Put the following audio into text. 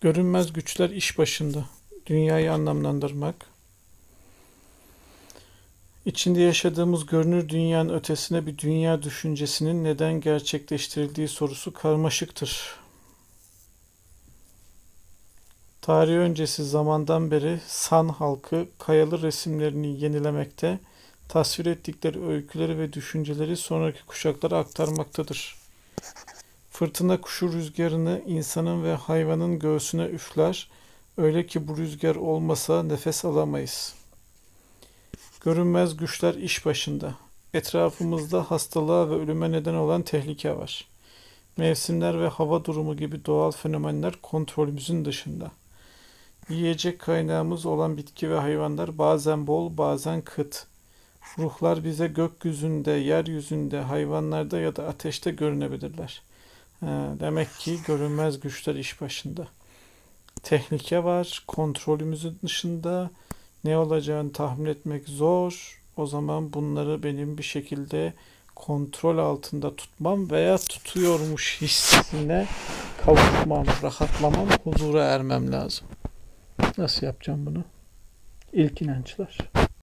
Görünmez güçler iş başında. Dünyayı anlamlandırmak. İçinde yaşadığımız görünür dünyanın ötesine bir dünya düşüncesinin neden gerçekleştirildiği sorusu karmaşıktır. Tarih öncesi zamandan beri San halkı kayalı resimlerini yenilemekte, tasvir ettikleri öyküleri ve düşünceleri sonraki kuşaklara aktarmaktadır. Fırtına kuşu rüzgarını insanın ve hayvanın göğsüne üfler, öyle ki bu rüzgar olmasa nefes alamayız. Görünmez güçler iş başında. Etrafımızda hastalığa ve ölüme neden olan tehlike var. Mevsimler ve hava durumu gibi doğal fenomenler kontrolümüzün dışında. Yiyecek kaynağımız olan bitki ve hayvanlar bazen bol, bazen kıt. Ruhlar bize gökyüzünde, yeryüzünde, hayvanlarda ya da ateşte görünebilirler. Ha, demek ki görünmez güçler iş başında. Tehlike var, kontrolümüzün dışında. Ne olacağını tahmin etmek zor. O zaman bunları benim bir şekilde kontrol altında tutmam veya tutuyormuş hissine kavuşmam, rahatlamam, huzura ermem lazım. Nasıl yapacağım bunu? İlk inançlar.